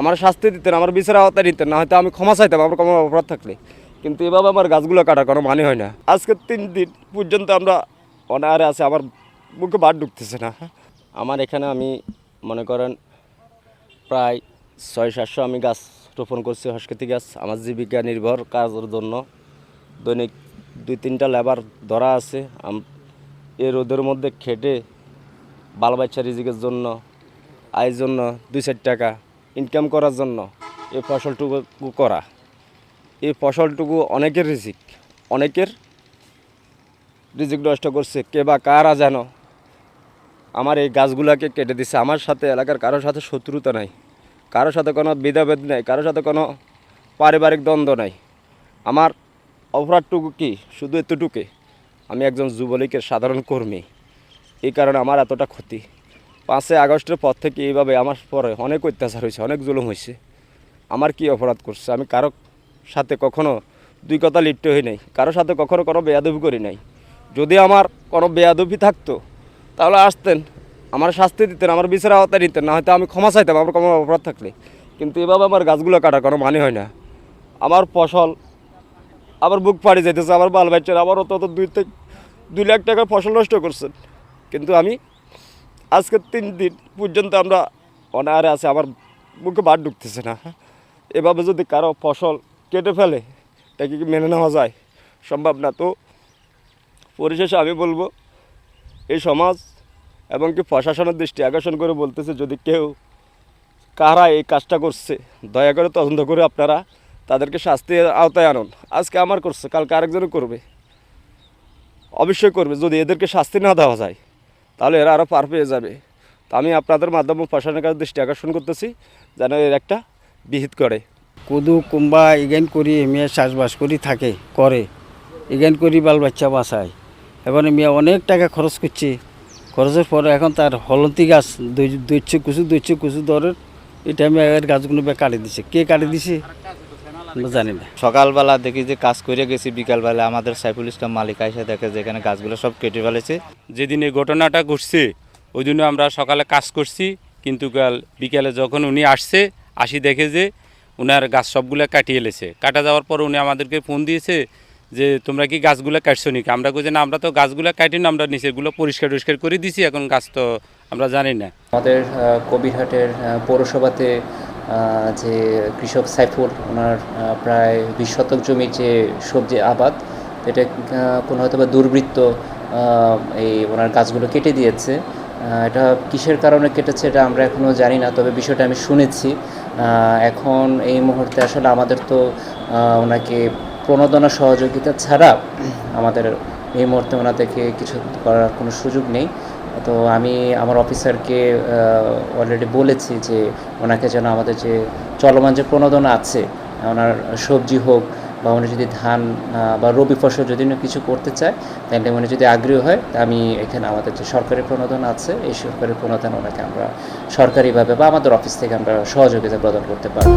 আমার শাস্তি দিতেন, আমার বিচার আওতায় নিতেন, না হয়তো আমি ক্ষমা চাইতাম, আমার কোনো অপরাধ থাকলে। কিন্তু এভাবে আমার গাছগুলো কাটার কোনো মানে হয় না। আজকে তিন দিন পর্যন্ত আমরা অনাহারে আছে, আমার মুখে বাদ ঢুকতেছে না। আমার এখানে আমি মনে করেন প্রায় ছয়, সাতশো আমি গাছ রোপণ করছি হসকেতি গাছ। আমার জীবিকা নির্ভর কাজের জন্য। দৈনিক দুই, তিনটা লেবার ধরা আছে। এই রোদের মধ্যে খেটে বাল বাচ্চা রিজিকের জন্য, আয়ের জন্য দুই, চার টাকা ইনকাম করার জন্য এই ফসলটুকু করা। এই ফসলটুকু অনেকের রিজিক অনেকের রিজিক নষ্ট করছে। কে বা কারা যেন আমার এই গাছগুলাকে কেটে দিচ্ছে আমার সাথে এলাকার কারোর সাথে শত্রুতা নাই, কারোর সাথে কোনো ভেদাভেদ নেই, কারোর সাথে কোনো পারিবারিক দ্বন্দ্ব নাই। আমার অপরাধটুকু কি? শুধু এতটুকু? আমি একজন যুবলীগের সাধারণ কর্মী। এই কারণে আমার এতটা ক্ষতি। পাঁচই আগস্টের পর থেকে এইভাবে আমার পরে অনেক অত্যাচার হয়েছে, অনেক জুলুম হয়েছে। আমার কি অপরাধ করছে? আমি কারও সাথে কখনো দুই কথা লিপ্ত হই নাই কারোর সাথে কখনো কোনো বেয়াদবি করি নাই। যদি আমার কোনো বেয়াদবি থাকতো, তাহলে আসতেন, আমার শাস্তি দিতেন, আমার বিচার আওতায় নিতেন, না হয়তো আমি ক্ষমা চাইতাম, আমার কোনো অপরাধ থাকলে। কিন্তু এভাবে আমার গাছগুলো কাটার কোনো মানে হয় না। আমার ফসল আবার বুক পাড়ি যেতেছে আমার বাল বাচ্চার আবারও অত দুই থেকে দুই লাখ টাকার ফসল নষ্ট করছেন। কিন্তু আমি আজকে তিন দিন পর্যন্ত আমরা অনাহারে আছে, আমার মুখে বার ঢুকতেছে না। এভাবে যদি কারও ফসল কেটে ফেলে তাকে কি মেনে নেওয়া যায়? সম্ভব না। তো পরিশেষে আমি বলব, এই সমাজ এবং কি প্রশাসনের দৃষ্টি আকর্ষণ করে বলতেছে, যদি কেউ কারা এই কাজটা করছে, দয়া করে তদন্ত করে আপনারা তাদেরকে শাস্তির আওতায় আনুন। আজকে আমার করছে, কালকে আরেকজনও করবে। অবশ্যই করবে, যদি এদেরকে শাস্তি না দেওয়া যায়। তাহলে এরা আরও পার পেয়ে যাবে। তো আমি আপনাদের মাধ্যমে প্রশাসনের কাছে দৃষ্টি আকর্ষণ করতেছি, যেন এর একটা বিহিত করে। কুদু, কুম্বা, ইগেন করি মেয়ে চাষবাস করি থাকে, করে। ইগেন করি বাল বাচ্চা বাঁচায়। এবার মেয়ে অনেক টাকা খরচ করছে। খরচের পরে এখন তার হলন্তি গাছ দৈচ্ছে কুচু দৈচ্ছে কুচু দরের টাইমে এর গাছগুলো বে কাটি দিছে। কে কাটি দিছে? আমরা জানি না। সকালবেলা দেখি যে কাজ করে গেছি বিকালবেলা আমাদের সাইফুল ইসলাম মালিক এসে দেখে যে এখানে গাছগুলো সব কেটে ফেলেছে। যেদিন এই ঘটনাটা ঘটছে ওই জন্য আমরা সকালে কাজ করছি কিন্তু কাল বিকেলে যখন উনি আসছে আসি দেখে যে উনার গাছ সবগুলো কাটিয়ে এলেছে। কাটা যাওয়ার পর উনি আমাদেরকে ফোন দিয়েছে যে তোমরা কি গাছগুলো কাটছো নাকি? আমরা কইছি না আমরা তো গাছগুলো কাটি না আমরা নিচেরগুলো পরিষ্কার টরিষ্কার করে দিছি এখন গাছ তো আমরা জানি না। আমাদের কবিরহাটের পৌরসভাতে যে কৃষক সাইফুল, ওনার প্রায় বিশ শতক জমির যে সবজি আবাদ, এটা কোনো হয়তো বা দুর্বৃত্ত এই ওনার গাছগুলো কেটে দিয়েছে। এটা কিসের কারণে কেটেছে এটা আমরা এখনও জানি না, তবে বিষয়টা আমি শুনেছি। এখন এই মুহূর্তে আসলে আমাদের তো ওনাকে প্রণোদনা সহযোগিতা ছাড়া আমাদের এই মুহূর্তে ওনাদেরকে কিছু করার কোনো সুযোগ নেই। তো আমি আমার অফিসারকে অলরেডি বলেছি যে ওনাকে যেন আমাদের যে চলমান যে প্রণোদনা আছে, ওনার সবজি হোক বা উনি যদি ধান বা রবি ফসল যদি উনি কিছু করতে চায় তাহলে উনি যদি আগ্রহী হয়, তা আমি এখানে আমাদের যে সরকারি প্রণোদন আছে, এই সরকারি প্রণোদন ওনাকে আমরা সরকারিভাবে বা আমাদের অফিস থেকে আমরা সহযোগিতা প্রদান করতে পারব।